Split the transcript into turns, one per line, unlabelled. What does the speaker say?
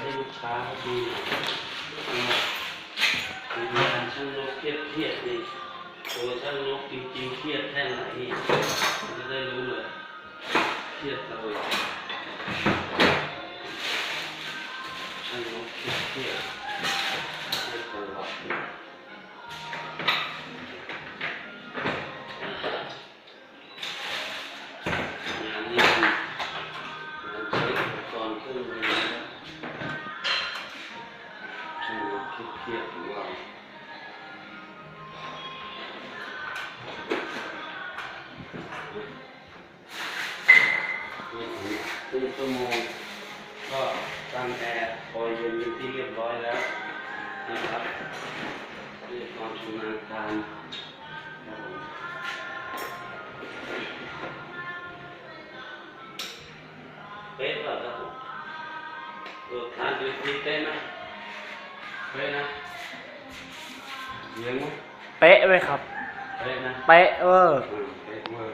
ให้ลูกค้าเขาดูหน่อยว่าคืองานช่างนกเครียดเครียดนี่ตัวช่างนกจริงๆเครียดแค่ไหนมันจะได้รู้เลยเครียดเลยช่างนกเครียดเครียดเคยหลับเลยงานนี้มันใช้อุปกรณ์เครื่องมือ เครียดๆของเรานี่ถึงครึ่งชั่วโมงก็ตั้งแอร์คอยเย็นเป็นที่เรียบร้อยแล้วนะครับเรียกความชำนาญการเป๊ะเปล่าครับผมตัวทานดูดีเป๊ะไหม เป๊ะนะเลี้ยงไหม
เป๊ะเลยครับ
เป๊ะนะ
เป๊ะเวอร์
อืมเป๊ะมาก